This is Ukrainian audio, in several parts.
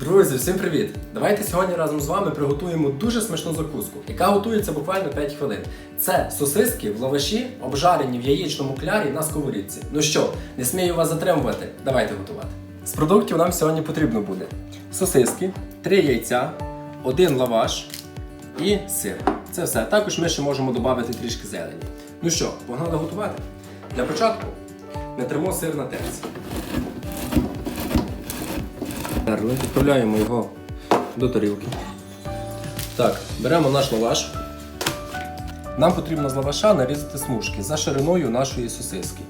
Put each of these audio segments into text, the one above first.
Друзі, всім привіт! Давайте сьогодні разом з вами приготуємо дуже смачну закуску, яка готується буквально 5 хвилин. Це сосиски в лаваші, обжарені в яєчному клярі на сковорідці. Ну що, не смію вас затримувати, давайте готувати. З продуктів нам сьогодні потрібно буде сосиски, 3 яйця, один лаваш і сир. Це все. Також ми ще можемо додати трішки зелені. Ну що, погнали готувати? Для початку натримо сир на терці. Терли, відправляємо його до тарілки. Так, беремо наш лаваш. Нам потрібно з лаваша нарізати смужки за шириною нашої сосиски.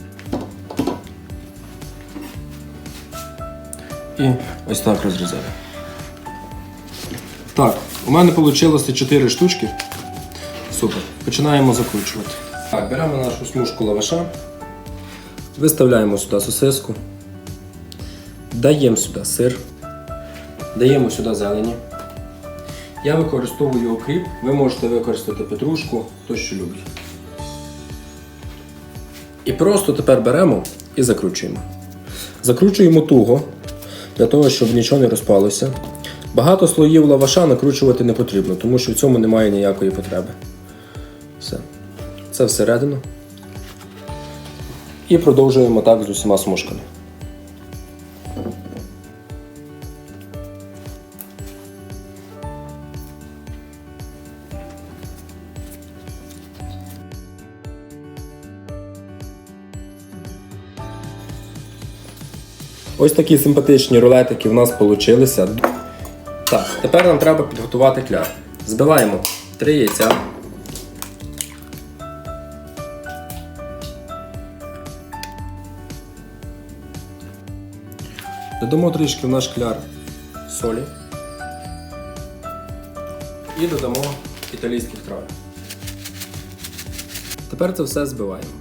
І ось так розрізаємо. Так, у мене вийшло 4 штучки. Супер. Починаємо закручувати. Так, беремо нашу смужку лаваша, виставляємо сюди сосиску, даємо сюди сир, даємо сюди зелені. Я використовую окріп, ви можете використати петрушку, хто що любить. І просто тепер беремо і закручуємо. Закручуємо туго, для того, щоб нічого не розпалося. Багато слоїв лаваша накручувати не потрібно, тому що в цьому немає ніякої потреби. Все. Це всередину. І продовжуємо так з усіма смужками. Ось такі симпатичні рулетики в нас вийшли. Так, тепер нам треба підготувати кляр. Збиваємо 3 яйця. Додамо трішки в наш кляр солі. І додамо італійських трав. Тепер це все збиваємо.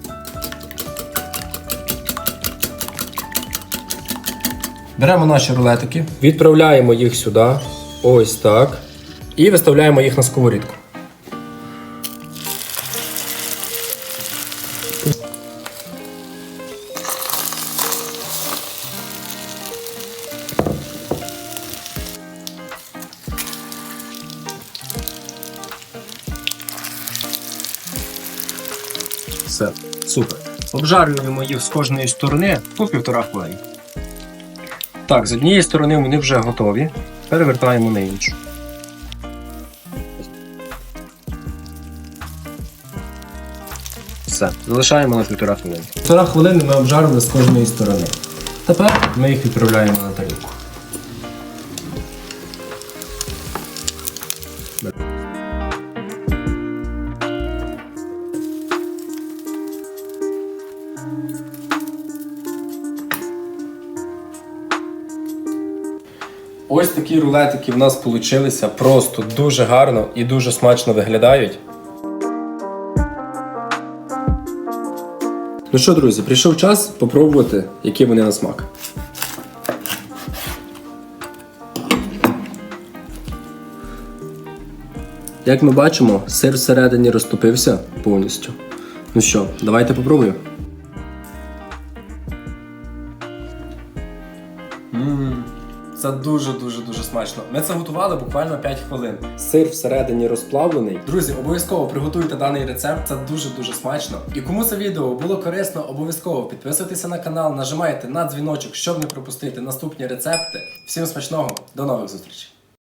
Беремо наші рулетики, відправляємо їх сюди, ось так, і виставляємо їх на сковорідку. Все, супер. Обжарюємо їх з кожної сторони по півтора хвилини. Так, з однієї сторони вони вже готові. Перевертаємо на іншу. Все, залишаємо на півтора хвилини. Півтора хвилини ми обжарили з кожної сторони. Тепер ми їх відправляємо на тарілку. Ось такі рулетики в нас получилися просто дуже гарно і дуже смачно виглядають. Ну що, друзі, прийшов час попробувати, які вони на смак. Як ми бачимо, сир всередині розтопився повністю. Ну що, давайте попробуємо. Це дуже дуже смачно. Ми це готували буквально 5 хвилин. Сир всередині розплавлений. Друзі, обов'язково приготуйте даний рецепт. Це дуже дуже смачно. І кому це відео було корисно, обов'язково підписуйтеся на канал, нажимайте на дзвіночок, щоб не пропустити наступні рецепти. Всім смачного, до нових зустрічей!